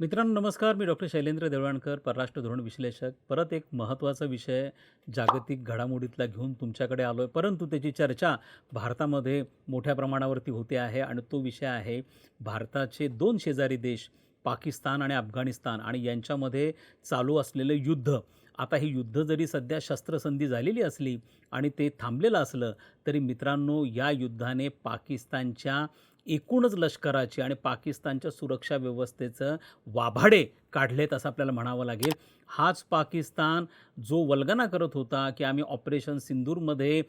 मित्रांनो नमस्कार. मी डॉक्टर शैलेंद्र देवळाणकर परराष्ट्र धोरण विश्लेषक. परत एक महत्त्वाचा विषय जागतिक घडामोडीतला घेऊन तुमच्याकडे आलो आहे परंतु त्याची चर्चा भारतामध्ये मोठ्या प्रमाणावरती होते आहे आणि तो विषय आहे भारताचे दोन शेजारी देश पाकिस्तान आणि अफगाणिस्तान आणि यांच्यामध्ये चालू असलेलं युद्ध. आता हे युद्ध जरी सध्या शस्त्रसंधी झालेली असली आणि ते थांबलेलं असलं तरी मित्रांनो या युद्धाने पाकिस्तानच्या एकूणच लष्कराची आणि पाकिस्तानच्या सुरक्षा व्यवस्थेचं वाभाडे काढलेत असं आपल्याला म्हणावं लागेल. हाच पाकिस्तान जो वल्गना करत होता की आम्ही ऑपरेशन सिंदूरमध्ये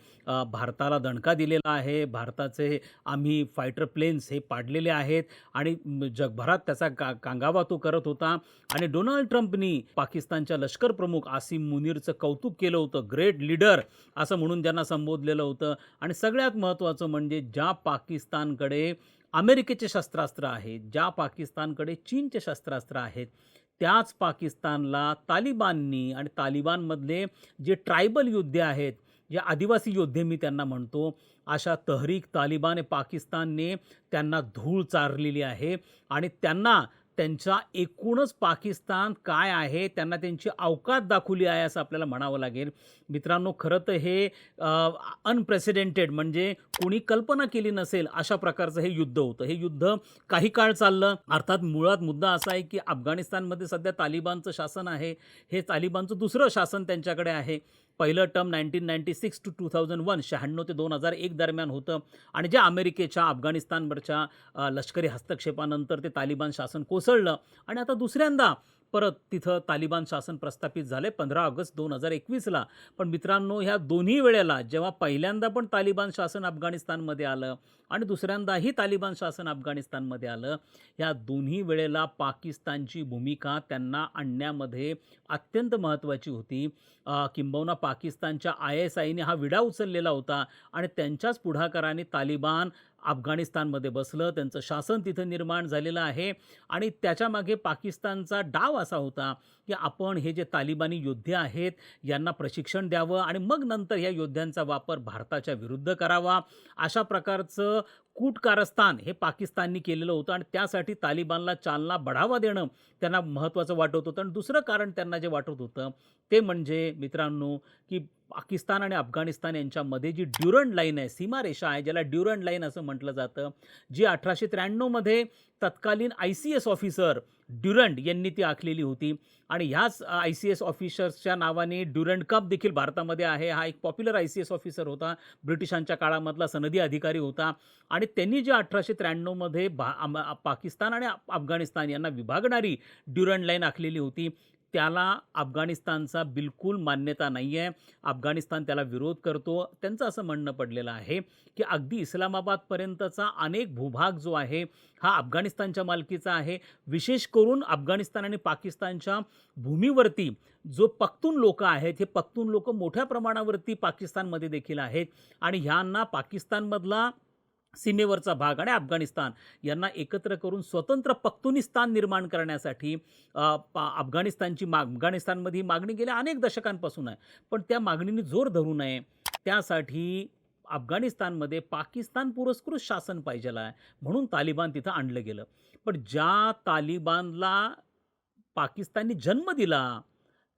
भारताला दणका दिलेला आहे भारताचे आम्ही फायटर प्लेन्स हे पाडलेले आहेत आणि जगभरात त्याचा का कांगावा तो करत होता. आणि डोनाल्ड ट्रम्पनी पाकिस्तानच्या लष्कर प्रमुख आसिम मुनीरचं कौतुक केलं होतं ग्रेट लीडर असं म्हणून ज्यांना संबोधलेलं होतं. आणि सगळ्यात महत्त्वाचं म्हणजे ज्या पाकिस्तानकडे अमेरिकेचे शस्त्रास्त्र आहेत ज्या पाकिस्तानकडे चीनचे शस्त्रास्त्र आहेत त्याच पाकिस्तानला तालिबाननी आणि तालिबानमधले जे ट्रायबल योद्धे आहेत जे आदिवासी योद्धे मी त्यांना म्हणतो अशा तहरीक तालिबान पाकिस्तानने त्यांना धूळ चारलेली आहे आणि त्यांना त्यांचा एकूणच पाकिस्तान काय आहे त्यांना त्यांची अवकात दाखवली आहे असं आपल्याला म्हणावं लागेल. मित्रांनो खरं तर हे अनप्रेसिडेंटेड म्हणजे कोणी कल्पना केली नसेल अशा प्रकारचं हे युद्ध होतं. हे युद्ध काही काळ चाललं. अर्थात मुळात मुद्दा असा आहे की अफगाणिस्तानमध्ये सध्या तालिबानचं शासन आहे. हे तालिबानचं दुसरं शासन त्यांच्याकडे आहे. पहिलं term nineteen ninety six to two thousand one शहाण्णव ते दोन हजार एक दरम्यान होतं. आणि जे अमेरिकेच्या अफगाणिस्तानवरच्या लष्करी हस्तक्षेपानंतर ते तालिबान शासन कोसळलं. आणि आता दुसऱ्यांदा परत तिथं तालिबान शासन प्रस्थापित झाले पंधरा ऑगस्ट दोन हजार एकवीसला. पण मित्रांनो ह्या दोन्ही वेळेला जेव्हा पहिल्यांदा पण तालिबान शासन अफगाणिस्तानमध्ये आलं आणि दुसऱ्यांदाही तालिबान शासन अफगाणिस्तानमध्ये आलं ह्या दोन्ही वेळेला पाकिस्तानची भूमिका त्यांना आणण्यामध्ये अत्यंत महत्त्वाची होती. किंबहुना पाकिस्तानच्या आय एस आयने हा विडा उचललेला होता आणि त्यांच्याच पुढाकाराने तालिबान अफगाणिस्तानमध्ये बसलं. त्यांचं शासन तिथं निर्माण झालेलं आहे. आणि त्याच्यामागे पाकिस्तानचा डाव असा होता. की आपण हे जे तालिबानी योद्धे आहेत यांना प्रशिक्षण द्यावं आणि मग नंतर ह्या योद्ध्यांचा वापर भारताच्या विरुद्ध करावा. अशा प्रकारचं कूटकारस्थान हे पाकिस्ताननी केलेलं होतं आणि त्यासाठी तालिबानला चालना बढावा देणं त्यांना महत्त्वाचं वाटत होतं. आणि दुसरं कारण त्यांना जे वाटत होतं ते म्हणजे मित्रांनो की पाकिस्तान आणि अफगाणिस्तान यांच्यामध्ये जी ड्युरंड लाईन आहे सीमारेषा आहे ज्याला ड्युरंड लाईन असं म्हटलं जातं जी अठराशे त्र्याण्णवमध्ये तत्कालीन I C S officer Durand यांनी ती आखलेली होती. आणि ह्याच आय सी एस ऑफिसर्सच्या नावाने ड्युरंड कप देखील भारतामध्ये आहे. हा एक popular I C S officer होता. ब्रिटिशांच्या काळामधला सनदी अधिकारी होता. आणि त्यांनी जे अठराशे त्र्याण्णवमध्ये भा पाकिस्तान आणि अफगाणिस्तान यांना विभागणारी ड्युरंड लाईन आखलेली होती. त्याला अफगाणिस्तानचा बिलकुल मान्यता नाही आहे. अफगाणिस्तान त्याला विरोध करतो. त्यांचं असं म्हणणं पडलेलं आहे की अगदी इस्लामाबादपर्यंतचा अनेक भूभाग जो आहे हा अफगाणिस्तानच्या मालकीचा आहे. विशेष करून अफगाणिस्तान आणि पाकिस्तानच्या भूमीवरती जो पख्तून लोक आहेत हे पख्तून लोक मोठ्या प्रमाणावरती पाकिस्तानमध्ये देखील आहेत. आणि ह्यांना पाकिस्तानमधला सीमेवरचा भाग आणि अफगाणिस्तान यांना एकत्र करून स्वतंत्र पख्तुनिस्तान निर्माण करण्यासाठी पा अफगाणिस्तानची माग अफगाणिस्तानमध्ये ही मागणी गेल्या अनेक दशकांपासून आहे. पण त्या मागणीने जोर धरू नये. त्यासाठी अफगाणिस्तानमध्ये पाकिस्तान पुरस्कृत शासन पाहिजेलं आहे म्हणून तालिबान तिथं आणलं गेलं. पण ज्या तालिबानला पाकिस्ताननी जन्म दिला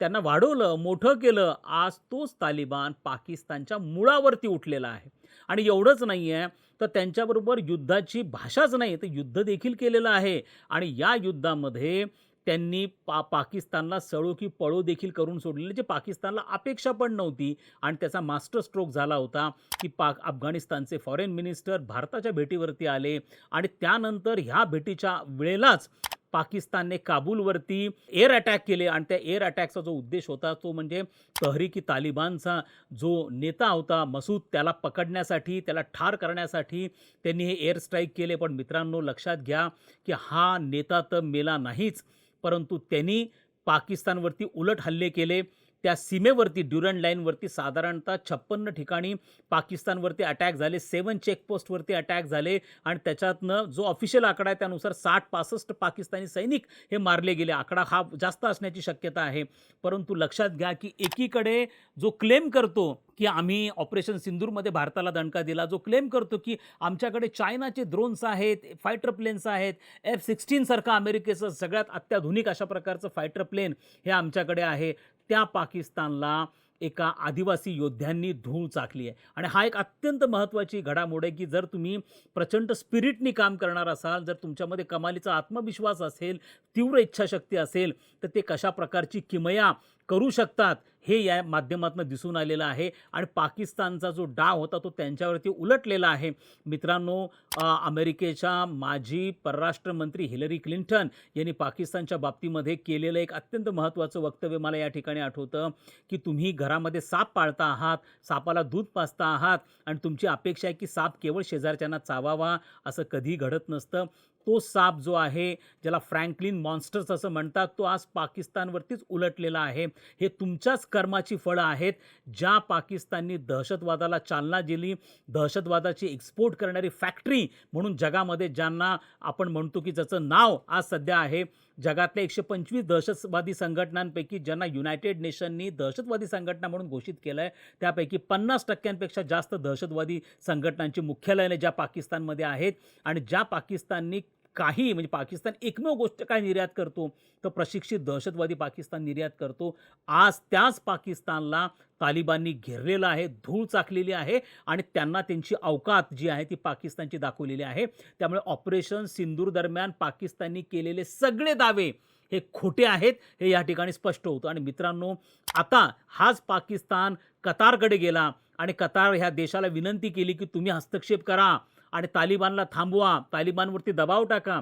त्यांना वाढवलं मोठं केलं. आज तोच तालिबान पाकिस्तानच्या मुळावरती उठलेला आहे. आणि एवढंच नाही आहे तर त्यांच्याबरोबर युद्धाची भाषाच नाही तर युद्ध देखील केलेलं आहे. आणि या युद्धामध्ये त्यांनी पा पाकिस्तानला सळो की पळो देखील करून सोडलेले जे पाकिस्तानला अपेक्षा पण नव्हती. आणि त्याचा मास्टर स्ट्रोक झाला होता की पाक अफगाणिस्तानचे फॉरेन मिनिस्टर भारताच्या भेटीवरती आले. आणि त्यानंतर ह्या भेटीच्या वेळेलाच पाकिस्तानने काबूलवरती एअर अटॅक केले. आणि त्या एअर अटॅकचा जो उद्देश होता तो म्हणजे तहरीकी तालिबानचा जो नेता होता मसूद त्याला पकडण्यासाठी त्याला ठार करण्यासाठी त्यांनी हे एअर स्ट्राईक केले. पण मित्रांनो लक्षात घ्या की हा नेता तर मेला नाहीच परंतु त्यांनी पाकिस्तानवरती उलट हल्ले केले. त्या सीमेवरती ड्युरंड लाईनवरती साधारणतः छप्पन्न ठिकाणी पाकिस्तानवरती अटॅक झाले सेवन चेकपोस्टवरती अटॅक झाले आणि त्याच्यातनं जो ऑफिशियल आकडा आहे त्यानुसार साठ पासष्ट पाकिस्तानी सैनिक हे मारले गेले. आकडा हा जास्त असण्याची शक्यता आहे. परंतु लक्षात घ्या की एकीकडे जो क्लेम करतो की आम्ही ऑपरेशन सिंदूरमध्ये भारताला दणका दिला जो क्लेम करतो की आमच्याकडे चायनाचे ड्रोन्स आहेत फायटर प्लेन्स आहेत एफ सिक्स्टीनसारखं अमेरिकेचं सगळ्यात अत्याधुनिक अशा प्रकारचं फायटर प्लेन हे आमच्याकडे आहे. त्या पाकिस्तानला एका आदिवासी योद्ध्यांनी धूळ चाकली आहे. आणि हा एक अत्यंत महत्त्वाची घडामोड आहे की जर तुम्ही प्रचंड स्पिरिटनी काम करणार असाल जर तुमच्यामध्ये कमालीचा आत्मविश्वास असेल तीव्र इच्छाशक्ती असेल तर ते कशा प्रकारची किमया करू शकतात? हे या माध्यमातून दिसून आलेलं आहे आणि पाकिस्तानचा जो डाव होता तो त्यांच्यावरती उलटलेला आहे. मित्रांनो अमेरिकेच्या माजी परराष्ट्रमंत्री हिलरी क्लिंटन यांनी पाकिस्तानच्या बाबतीमध्ये केलेलं एक अत्यंत महत्त्वाचं वक्तव्य मला या ठिकाणी आठवतं की तुम्ही घरामध्ये साप पाळता आहात सापाला दूध पाजता आहात आणि तुमची अपेक्षा आहे की साप केवळ शेजारच्यांना चावावा असं कधी घडत नसतं. तो साप जो आहे ज्याला फ्रँकलिन मॉन्स्टर्स असं म्हणतात तो आज पाकिस्तानवरतीच उलटलेला आहे. हे तुमच्याच कर्माची फळं आहेत ज्या पाकिस्ताननी दहशतवादाला चालना दिली. दहशतवादाची एक्सपोर्ट करणारी फॅक्टरी म्हणून जगामध्ये ज्यांना आपण म्हणतो की ज्याचं नाव आज सध्या आहे जगातल्या एकशे पंचवीस दहशतवादी संघटनांपैकी ज्यांना युनायटेड नेशननी दहशतवादी संघटना म्हणून घोषित केलं आहे त्यापैकी पन्नास टक्क्यांपेक्षा जास्त दहशतवादी संघटनांची मुख्यालयने ज्या पाकिस्तानमध्ये आहेत आणि ज्या पाकिस्ताननी काही म्हणजे पाकिस्तान एकमेव गोष्ट काय निर्यात करतो? तर प्रशिक्षित दहशतवादी पाकिस्तान निर्यात करतो. आज त्याच पाकिस्तानला तालिबाननी घेरलेलं आहे धूळ चाकलेली आहे आणि त्यांना त्यांची अवकात जी आहे ती पाकिस्तानची दाखवलेली आहे. त्यामुळे ऑपरेशन सिंदूर दरम्यान पाकिस्ताननी केलेले सगळे दावे हे खोटे आहेत हे या ठिकाणी स्पष्ट होतं. आणि मित्रांनो आता हाच पाकिस्तान कतारकडे गेला आणि कतार ह्या देशाला विनंती केली की तुम्ही हस्तक्षेप करा. आणि तालिबानला थांबवा तालिबानवरती दबाव टाका.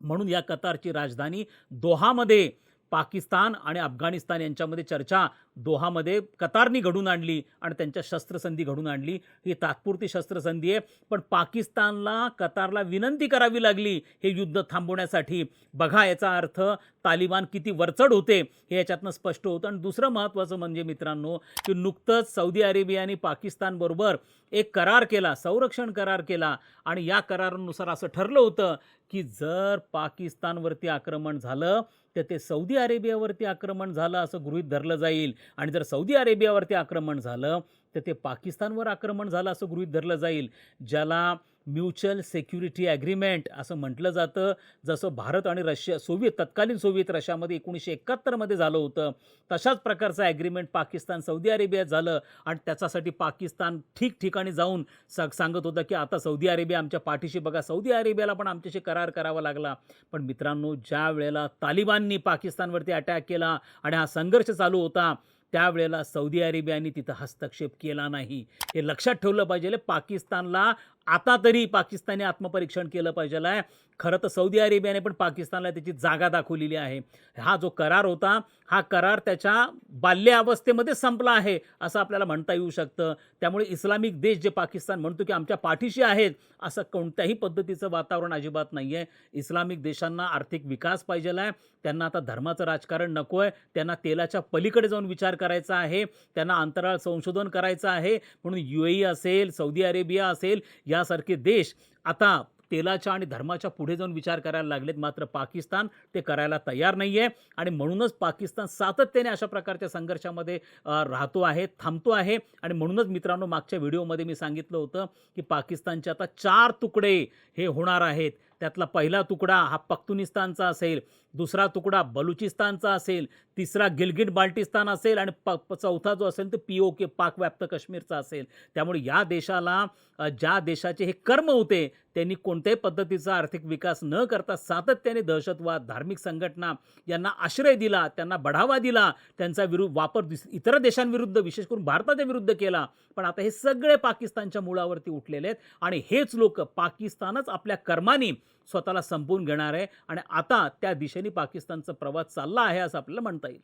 म्हणून या कतारची राजधानी दोहामध्ये पाकिस्तान आणि अफगाणिस्तान यांच्यामध्ये चर्चा दोहामध्ये कतारनी घडून आणली आणि त्यांच्या शस्त्रसंधी घडून आणली. ही तात्पुरती शस्त्रसंधी आहे. पण पाकिस्तानला कतारला विनंती करावी लागली हे युद्ध थांबवण्यासाठी. बघा याचा अर्थ तालिबान किती वरचढ होते हे याच्यातनं स्पष्ट होतं. आणि दुसरं महत्त्वाचं म्हणजे मित्रांनो की नुकतंच सौदी अरेबियाने पाकिस्तानबरोबर एक करार केला संरक्षण करार केला. आणि या करारानुसार असं ठरलं होतं की जर पाकिस्तानवरती आक्रमण झालं तर ते सौदी अरेबियावरती आक्रमण झालं असं गृहीत धरलं जाईल. आणि जर सौदी अरेबियावरती आक्रमण झालं तर ते पाकिस्तानवर आक्रमण झालं असं गृहीत धरलं जाईल ज्याला म्युच्युअल सेक्युरिटी ॲग्रीमेंट असं म्हटलं जातं. जसं भारत आणि रशिया सोव्हिएत तत्कालीन सोव्हिएत रशियामध्ये एकोणीसशे एकाहत्तरमध्ये झालं होतं. तशाच प्रकारचं ॲग्रीमेंट पाकिस्तान सौदी अरेबियात झालं आणि त्याच्यासाठी पाकिस्तान ठिकठिकाणी जाऊन स सांगत होतं की आता सौदी अरेबिया आमच्या पाठीशी बघा. सौदी अरेबियाला पण आमच्याशी करार करावा लागला. पण मित्रांनो ज्या वेळेला तालिबाननी पाकिस्तानवरती अटॅक केला आणि हा संघर्ष चालू होता त्यावेळेला सौदी अरेबियाने तिथं हस्तक्षेप केला नाही. हे लक्षात ठेवलं पाहिजे. पाकिस्तानला आता तरी पाकिस्तानने आत्मपरीक्षण केलं पाहिजे आहे. खरं तर सौदी अरेबियाने पण पाकिस्तानला त्याची जागा दाखवलेली आहे. हा जो करार होता हा करार त्याच्या बाल्यावस्थेमध्ये संपला आहे असं आपल्याला म्हणता येऊ शकतं. त्यामुळे इस्लामिक देश जे पाकिस्तान म्हणतो की आमच्या पाठीशी आहेत असं कोणत्याही पद्धतीचं वातावरण अजिबात नाही आहे इस्लामिक देशांना आर्थिक विकास पाहिजे आहे. त्यांना आता धर्माचं राजकारण नको आहे. त्यांना तेलाच्या पलीकडे जाऊन विचार करायचा आहे. त्यांना अंतराळ संशोधन करायचं आहे. म्हणून यू ए असेल सौदी अरेबिया असेल यासारखे देश आता तेलाच्या आणि धर्माच्या पुढे जाऊन विचार करायला लागलेत. मात्र पाकिस्तान ते करायला तयार नाही आहे आणि म्हणूनच पाकिस्तान सातत्याने अशा प्रकारच्या संघर्षामध्ये राहतो आहे थांबतो आहे. आणि म्हणूनच मित्रांनो मागच्या व्हिडिओमध्ये मी सांगितलं होतं की पाकिस्तानचे आता चार तुकडे हे होणार आहेत. त्यातला पहिला तुकडा हा पख्तुनिस्तानचा असेल दुसरा तुकडा बलुचिस्तानचा असेल तिसरा गिलगिट बाल्टिस्तान असेल आणि प प- चौथा जो असेल तो पी ओ के पाकव्याप्त काश्मीरचा असेल. त्यामुळे या देशाला ज्या देशाचे हे कर्म होते त्यांनी कोणत्याही पद्धतीचा आर्थिक विकास न करता सातत्याने दहशतवाद धार्मिक संघटना यांना आश्रय दिला त्यांना बढावा दिला त्यांचा विरुद्ध वापर दिस इतर देशांविरुद्ध विशेष करून भारताच्या विरुद्ध केला. पण आता हे सगळे पाकिस्तानच्या मुळावरती उठलेले आहेत आणि हेच लोक पाकिस्तानच आपल्या कर्माने स्वतःला संपवून घेणार आहे. आणि आता त्या दिशेने पाकिस्तानचा प्रवास चालला आहे असं आपल्याला म्हणता येईल.